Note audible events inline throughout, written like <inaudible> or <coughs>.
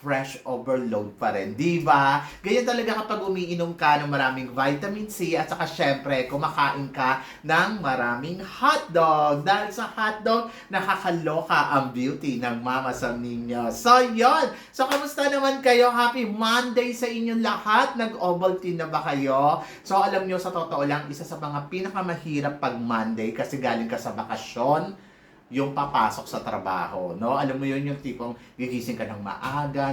fresh overload pa rin, di ba? Ganyan talaga kapag umiinom ka ng maraming vitamin C at saka syempre kumakain ka ng maraming hotdog. Dahil sa hotdog, nakakaloka ang beauty ng Mama Sam ninyo. So, yon. So, kamusta naman kayo? Happy Monday sa inyong lahat. Nag-Ovaltine na ba kayo? So, alam nyo, sa totoo lang, isa sa mga pinakamahirap pag Monday kasi galing ka sa bakasyon, yung papasok sa trabaho, no? Alam mo yun yung tipong gigising ka ng maaga,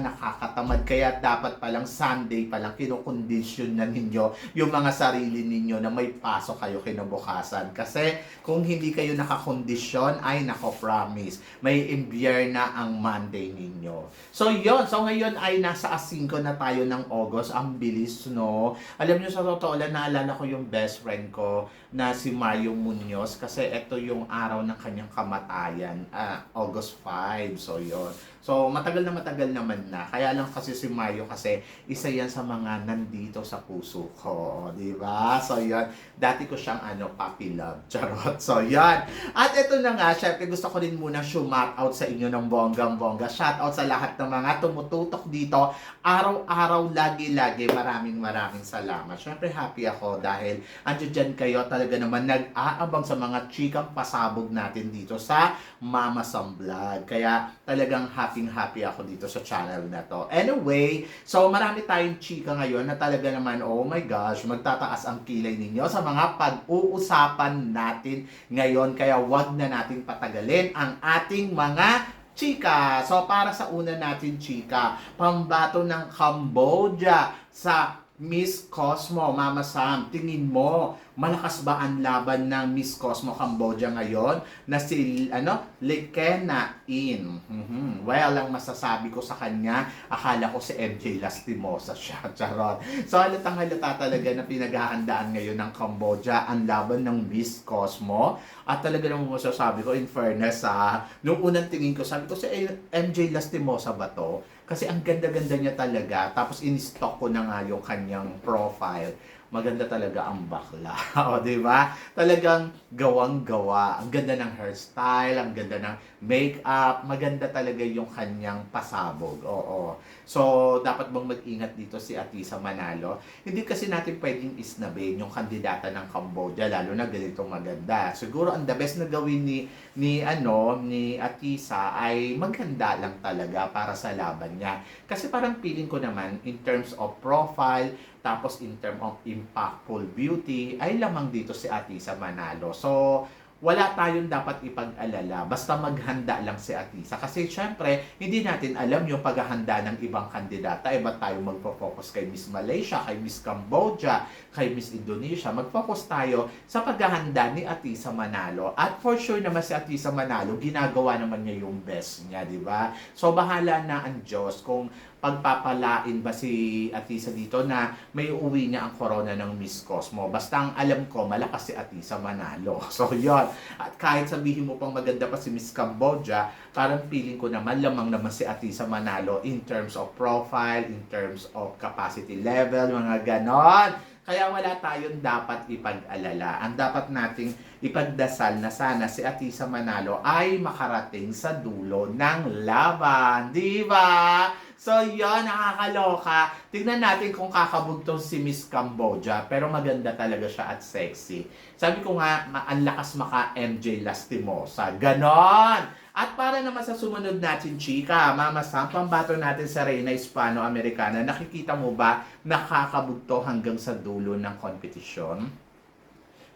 nakakatamad, kaya dapat palang Sunday palang kinukondisyon na ninyo yung mga sarili ninyo na may pasok kayo kinabukasan. Kasi kung hindi kayo nakakondisyon, ay nako promise, may imbiyer na ang Monday ninyo. So yon so ngayon ay nasa A5 na tayo ng August, ang bilis, no? Alam nyo sa totoo lang, naalala ko yung best friend ko na si Mario Munoz kasi ito yung araw ng kanyang kamatayan, ah, August 5. So, yon So, matagal na matagal naman na. Kaya lang kasi si Mario kasi isa yan sa mga nandito sa puso ko. Di ba? So, yon Dati ko siyang ano, puppy love. <laughs> Charot. So, yon At ito na nga, syempre gusto ko rin muna shout out sa inyo ng bonggang-bongga. Shout out sa lahat ng mga tumututok dito. Araw-araw, lagi-lagi. Maraming maraming salamat. Syempre happy ako dahil andyan dyan kayo talaga naman nag-aabang sa mga chikang pasabog natin dito sa Mama Sam Vlog. Kaya talagang happy-happy ako dito sa channel na to. Anyway, so marami tayong chika ngayon na talaga naman, oh my gosh, magtataas ang kilay ninyo sa mga pag-uusapan natin ngayon. Kaya wag na natin patagalin ang ating mga chika. So para sa una natin chika, pambato ng Cambodia sa Miss Cosmo, Mama Sam, tingin mo, malakas ba ang laban ng Miss Cosmo Cambodia ngayon na si ano, Lekena In? Mhm. Well, ang masasabi ko sa kanya, akala ko si MJ Lastimosa siya, <laughs> charot. So halatang halata talaga na pinaghahandaan ngayon ng Cambodia ang laban ng Miss Cosmo. At talaga naman masasabi ko, in fairness, ha, nung unang tingin ko, sabi ko si MJ Lastimosa ba to? Kasi ang ganda-ganda niya talaga. Tapos in-stock ko na nga yung kanyang profile. Maganda talaga ang bakla. <laughs> o, di ba? Talagang gawang-gawa. Ang ganda ng hairstyle, ang ganda ng makeup. Maganda talaga yung kanyang pasabog. Oo. So, dapat bang mag-ingat dito si Atisa Manalo? Hindi kasi natin pwedeng isnabin yung kandidata ng Cambodia, lalo na ganito maganda. Siguro ang the best na gawin ni, ni, ano, ni Atisa ay maganda lang talaga para sa laban niya. Kasi parang feeling ko naman, in terms of profile, tapos in terms of impactful beauty, ay lamang dito si Atisa Manalo. So, wala tayong dapat ipag-alala. Basta maghanda lang si Atisa. Kasi syempre, hindi natin alam yung paghahanda ng ibang kandidata. Iba tayo magpo-focus kay Miss Malaysia, kay Miss Cambodia, kay Miss Indonesia. Mag-focus tayo sa paghahanda ni Atisa Manalo. At for sure naman si Atisa Manalo, ginagawa naman niya yung best niya, di ba? So, bahala na ang Diyos kung pagpapalain ba si Atisa dito na may uwi niya ang corona ng Miss Cosmo. Basta ang alam ko, malakas si Atisa Manalo. <laughs> So, yon At kahit sabihin mo pang maganda pa si Miss Cambodia, parang feeling ko naman lamang naman si Atisa Manalo in terms of profile, in terms of capacity level, mga ganon. Kaya wala tayong dapat ipag-alala. Ang dapat nating ipagdasal na sana si Atisa Manalo ay makarating sa dulo ng laban. Di ba? So, yon nakakaloka. Tignan natin kung kakabugtong si Miss Cambodia. Pero maganda talaga siya at sexy. Sabi ko nga, ang lakas maka MJ Lastimosa. Ganon! At para naman sa sumunod natin, chika, Mama Sam, pambato natin sa Reina Hispano-Americana, nakikita mo ba nakakabugto hanggang sa dulo ng kompetisyon?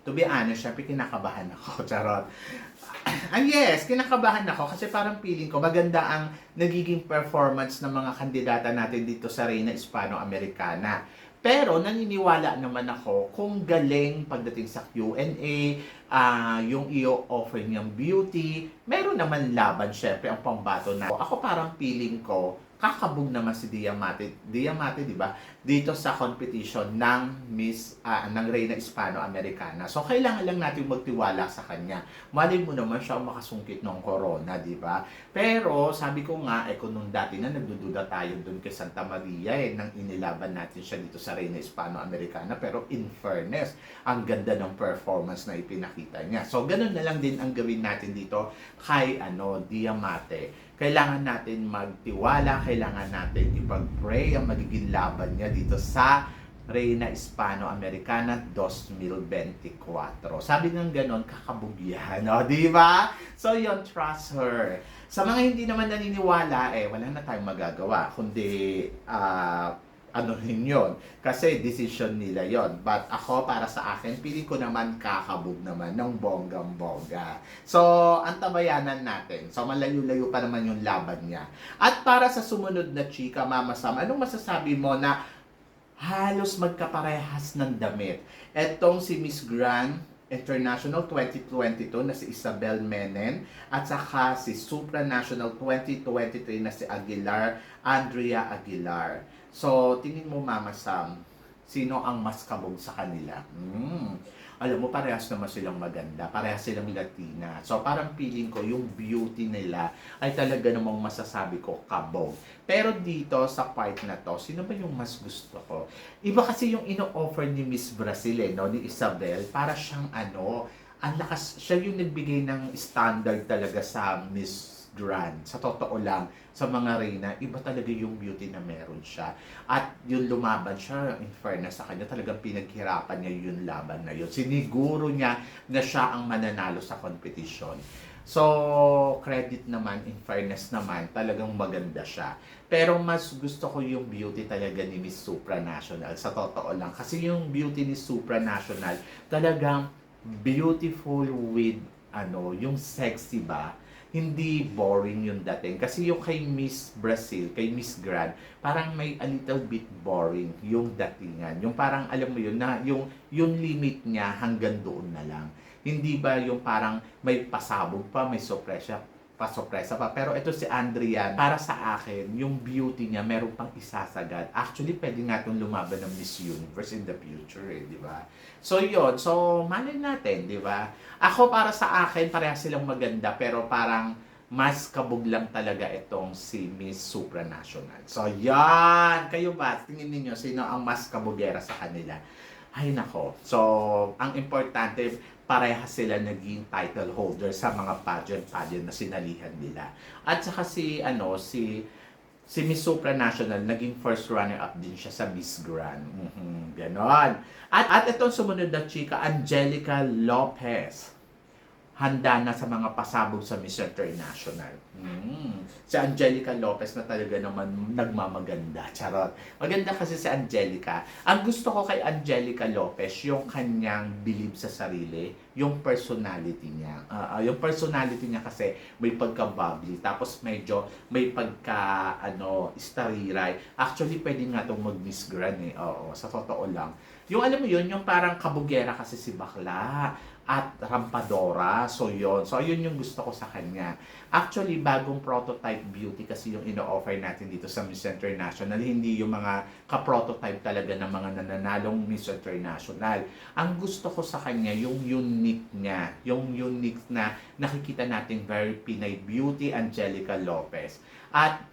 To be honest, syempre kinakabahan ako, <laughs> charot. <coughs> Ah, yes, kinakabahan ako kasi parang feeling ko maganda ang nagiging performance ng mga kandidata natin dito sa Reina Hispano-Americana. Pero naniniwala naman ako kung galing pagdating sa Q&A, ah yung iyo offer niyang beauty, meron naman laban syempre ang pambato na. Ako parang feeling ko, kakabog naman si Diamante. Diamante, di ba? Dito sa competition ng Miss, ah, ng Reina Hispano-Americana. So, kailangan lang natin magtiwala sa kanya. Malay mo naman siya makasungkit ng corona, di ba? Pero, sabi ko nga, eh, kung nung dati na nagdududa tayo dun kay Santa Maria, eh, nang inilaban natin siya dito sa Reina Hispano-Americana. Pero, in fairness, ang ganda ng performance na ipinakita niya. So, ganun na lang din ang gawin natin dito kay, ano, Diamante kailangan natin magtiwala, kailangan natin ipag-pray ang magiging laban niya dito sa Reina Hispano-Americana 2024. Sabi ng ganon, kakabugyan, no? di ba? So yon trust her. Sa mga hindi naman naniniwala, eh, wala na tayong magagawa, kundi ah, ano rin. Kasi decision nila yon. But ako, para sa akin, piling ko naman kakabog naman ng bonggang-bongga. So, antabayanan natin. So, malayo-layo pa naman yung laban niya. At para sa sumunod na chika, Mama Sam, anong masasabi mo na halos magkaparehas ng damit? Etong si Miss Grand International 2022 na si Isabel Menen at saka si Supranational 2023 na si Aguilar, Andrea Aguilar. So, tingin mo Mama Sam, sino ang mas kabog sa kanila? Hmm. Alam mo, parehas naman silang maganda. Parehas silang Latina. So, parang feeling ko, yung beauty nila ay talaga namang masasabi ko kabog. Pero dito, sa part na to, sino ba yung mas gusto ko? Iba kasi yung ino-offer ni Miss Brazil, eh, no? ni Isabel, para siyang ano, ang lakas, siya yung nagbigay ng standard talaga sa Miss Grand. Sa totoo lang, sa mga reyna, iba talaga yung beauty na meron siya. At yung lumaban siya, in fairness sa kanya, talagang pinaghirapan niya yung laban na yun. Siniguro niya na siya ang mananalo sa competition. So, credit naman, in fairness naman, talagang maganda siya. Pero mas gusto ko yung beauty talaga ni Miss Supranational, sa totoo lang. Kasi yung beauty ni Supranational, talagang beautiful with, ano, yung sexy ba? Hindi boring yung dating. Kasi yung kay Miss Brazil, kay Miss Grand, parang may a little bit boring yung datingan. Yung parang, alam mo yun, na yung, yung limit niya hanggang doon na lang. Hindi ba yung parang may pasabog pa, may sorpresa pasopresa pa. Pero ito si Andrea, para sa akin, yung beauty niya, meron pang isasagad. Actually, pwede nga itong lumaban ng Miss Universe in the future, eh, di ba? So, yun. So, malay natin, di ba? Ako, para sa akin, parehas silang maganda, pero parang mas kabog lang talaga itong si Miss Supranational. So, yan! Kayo ba? Tingin ninyo, sino ang mas kabugera sa kanila? Ay nako. So, ang importante, parehas sila naging title holder sa mga pageant-pageant na sinalihan nila. At saka si, ano, si si Miss Supranational, naging first runner-up din siya sa Miss Grand. Mhm, ganon. At, at itong sumunod na chika, Angelica Lopez handa na sa mga pasabog sa Miss International. Mm. Si Angelica Lopez na talaga naman nagmamaganda. Charot. Maganda kasi si Angelica. Ang gusto ko kay Angelica Lopez, yung kanyang believe sa sarili, yung personality niya. Ah, ah, yung personality niya kasi may pagka-bubbly, tapos medyo may pagka, ano, stariray. Actually, pwede nga itong mag-Miss Grand eh. Oo, sa totoo lang. Yung alam mo yun, yung parang kabugera kasi si Bakla at Rampadora. So, yon So, yun yung gusto ko sa kanya. Actually, bagong prototype beauty kasi yung ino-offer natin dito sa Miss International. Hindi yung mga ka-prototype talaga ng mga nananalong Miss International. Ang gusto ko sa kanya, yung unique niya. Yung unique na nakikita natin very Pinay beauty, Angelica Lopez. At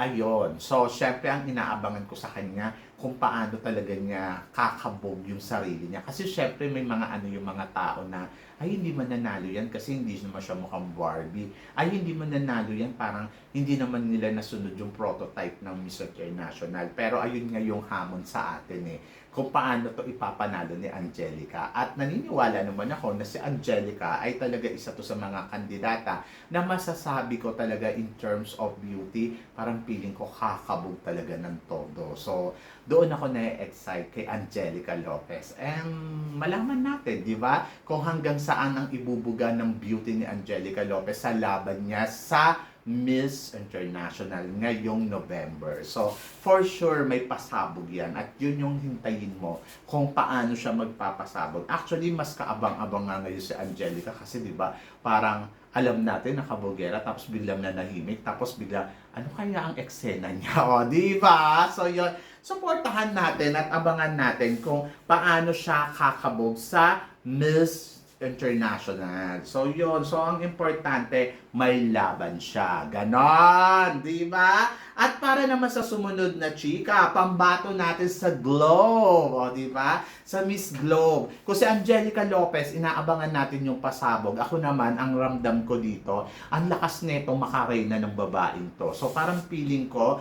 Ayon. So, syempre, ang inaabangan ko sa kanya kung paano talaga niya kakabog yung sarili niya. Kasi syempre, may mga ano yung mga tao na, ay, hindi mananalo yan kasi hindi naman siya mukhang Barbie. Ay, hindi mananalo yan, parang hindi naman nila nasunod yung prototype ng Miss International. Pero ayun nga yung hamon sa atin eh kung paano to ipapanalo ni Angelica. At naniniwala naman ako na si Angelica ay talaga isa to sa mga kandidata na masasabi ko talaga in terms of beauty, parang feeling ko kakabog talaga ng todo. So, doon ako na-excite kay Angelica Lopez. And malaman natin, di ba, kung hanggang saan ang ibubuga ng beauty ni Angelica Lopez sa laban niya sa Miss International ngayong November. So, for sure, may pasabog yan. At yun yung hintayin mo kung paano siya magpapasabog. Actually, mas kaabang-abang nga ngayon si Angelica kasi di ba parang alam natin nakabogera tapos biglang nanahimik tapos bigla ano kaya ang eksena niya? <laughs> O, di ba? So, yun. Supportahan natin at abangan natin kung paano siya kakabog sa Miss International. So, yun. So, ang importante, may laban siya. Ganon. Di ba? At para naman sa sumunod na chika, pambato natin sa Globe. O, di ba? Sa Miss Globe. Kung si Angelica Lopez, inaabangan natin yung pasabog. Ako naman, ang ramdam ko dito, ang lakas nito makareyna ng babaeng to. So, parang feeling ko,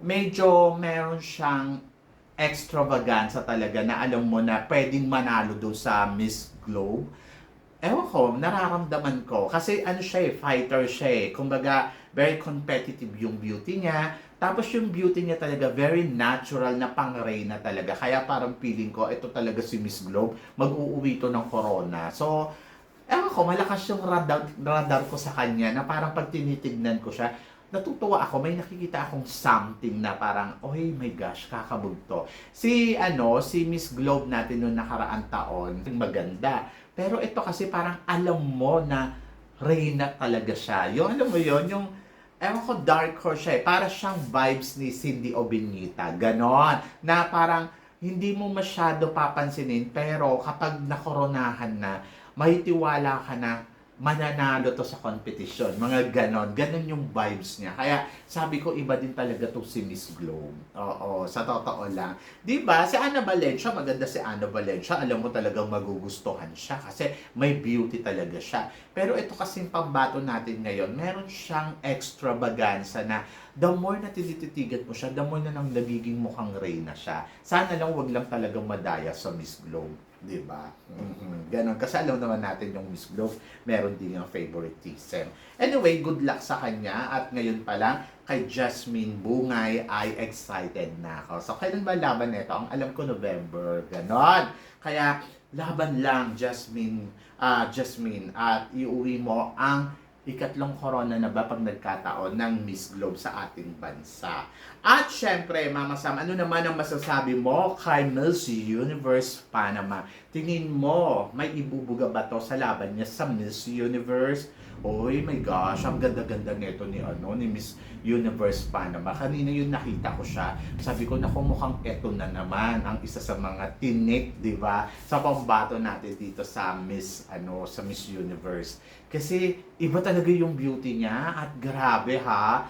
medyo meron siyang extravaganza talaga na alam mo na pwedeng manalo doon sa Miss Globe. Ewan ko, nararamdaman ko. Kasi ano siya eh, fighter siya eh. Kumbaga, very competitive yung beauty niya. Tapos yung beauty niya talaga, very natural na pang-reyna talaga. Kaya parang feeling ko, ito talaga si Miss Globe. Mag-uuwi to ng corona. So, ewan ko, malakas yung radar, radar ko sa kanya na parang pag tinitignan ko siya, natutuwa ako, may nakikita akong something na parang, oh my gosh, kakabog to. Si, ano, si Miss Globe natin noong nakaraang taon, maganda. Pero ito kasi parang alam mo na Reyna talaga siya. Yung, alam mo yon yung, ewan ko, dark horse siya eh. Para siyang vibes ni Cindy Obenita. Ganon. Na parang, hindi mo masyado papansinin, pero kapag nakoronahan na, may tiwala ka na mananalo to sa competition. Mga ganon. Ganon yung vibes niya. Kaya sabi ko, iba din talaga to si Miss Globe. Oo, sa totoo lang. Ba? Si Ana Valencia, maganda si Ana Valencia. Alam mo talagang magugustuhan siya kasi may beauty talaga siya. Pero ito kasing pambato natin ngayon, meron siyang extravaganza na the more na tinititigan mo siya, the more na nang nagiging mukhang reyna siya. Sana lang wag lang talagang madaya sa Miss Globe. Di ba? Mhm. Ganon. Kasi alam naman natin yung Miss Globe, meron din yung favoritism. Anyway, good luck sa kanya. At ngayon pa lang, kay Jasmine Bungay ay excited na ako. So, kailan ba laban nito? Ang alam ko, November. Ganon. Kaya, laban lang, Jasmine, ah Jasmine. At iuwi mo ang ikatlong corona na ba pag nagkataon ng Miss Globe sa ating bansa. At syempre, Mama Sam, ano naman ang masasabi mo kay Miss Universe Panama? Tingin mo, may ibubuga ba to sa laban niya sa Miss Universe? Oy, my gosh, ang ganda-ganda nito ni ano ni Miss Universe Panama. Kanina yun nakita ko siya. Sabi ko, naku, mukhang eto na naman ang isa sa mga tinik, di ba? Sa pambato natin dito sa Miss ano, sa Miss Universe. Kasi iba talaga yung beauty niya at grabe ha.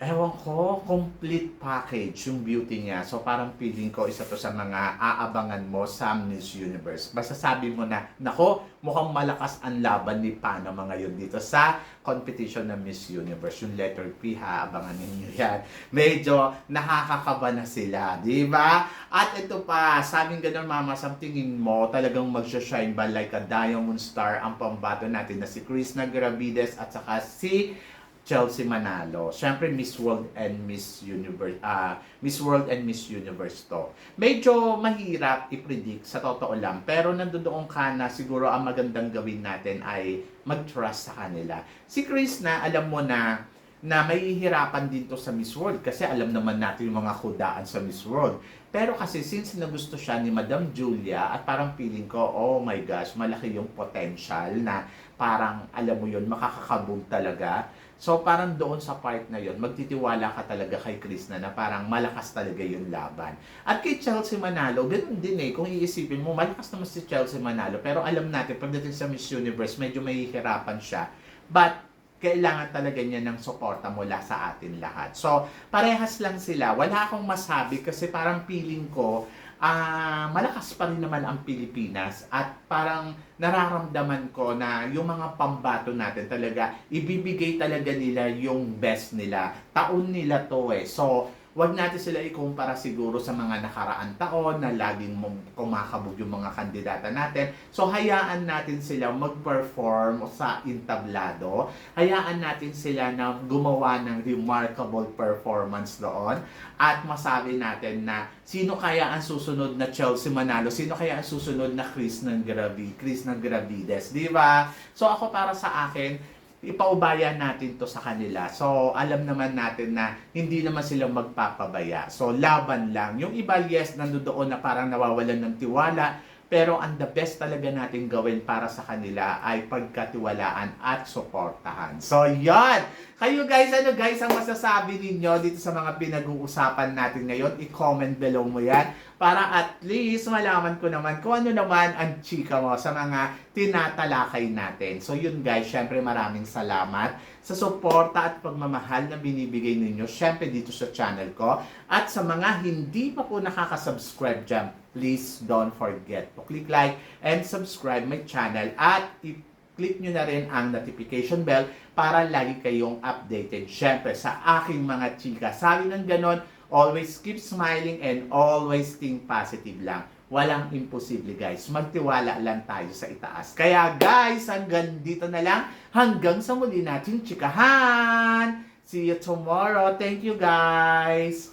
Ewan ko, complete package yung beauty niya. So parang feeling ko isa to sa mga aabangan mo sa Miss Universe. Basta sabi mo na, nako, mukhang malakas ang laban ni Panama ngayon dito sa competition ng Miss Universe. Yung letter P ha, abangan ninyo yan. <laughs> Medyo nakakakaba na sila, di ba? At ito pa, sabing ganun mama, sa tingin mo, talagang magsha-shine ba like a diamond star ang pambato natin na si Chris Nagravides at saka si Chelsea Manalo. Siyempre Miss World and Miss Universe ah Miss World and Miss Universe to. Medyo mahirap i-predict sa totoo lang, pero nandoon ka na siguro ang magandang gawin natin ay mag-trust sa kanila. Si Chris na alam mo na na mahihirapan din to sa Miss World kasi alam naman natin yung mga kudaan sa Miss World. Pero kasi since nagusto siya ni Madam Julia at parang feeling ko, oh my gosh, malaki yung potential na parang alam mo yun, makakakabog talaga. So parang doon sa part na yon magtitiwala ka talaga kay Chris na na parang malakas talaga yung laban. At kay Chelsea Manalo, ganun din eh. Kung iisipin mo, malakas naman si Chelsea Manalo. Pero alam natin, pagdating sa Miss Universe, medyo mahihirapan siya. But kailangan talaga niya ng suporta mula sa atin lahat. So, parehas lang sila. Wala akong masabi kasi parang feeling ko, ah malakas pa rin naman ang Pilipinas at parang nararamdaman ko na yung mga pambato natin talaga, ibibigay talaga nila yung best nila. Taon nila to eh. So, wag natin sila ikumpara siguro sa mga nakaraan taon na laging kumakabog yung mga kandidata natin. So, hayaan natin sila mag-perform sa intablado. Hayaan natin sila na gumawa ng remarkable performance doon. At masabi natin na sino kaya ang susunod na Chelsea Manalo? Sino kaya ang susunod na Chris ng Gravi, Chris ng Gravides? Di ba? So, ako para sa akin, ipaubayan natin to sa kanila. So, alam naman natin na hindi naman sila magpapabaya. So, laban lang. Yung iba, yes, nandoon na parang nawawalan ng tiwala. Pero ang the best talaga natin gawin para sa kanila ay pagkatiwalaan at suportahan. So, yan! Kayo guys, ano guys ang masasabi ninyo dito sa mga pinag-uusapan natin ngayon? I-comment below mo yan para at least malaman ko naman kung ano naman ang chika mo sa mga tinatalakay natin. So yun guys, syempre maraming salamat sa suporta at pagmamahal na binibigay ninyo syempre dito sa channel ko. At sa mga hindi pa po nakaka-subscribe dyan, please don't forget to click like and subscribe my channel at i- click nyo na rin ang notification bell para lagi kayong updated. Syempre, sa aking mga chika. Sabi ng ganon, always keep smiling and always think positive lang. Walang imposible guys. Magtiwala lang tayo sa itaas. Kaya guys, hanggang dito na lang. Hanggang sa muli natin chikahan. See you tomorrow. Thank you guys.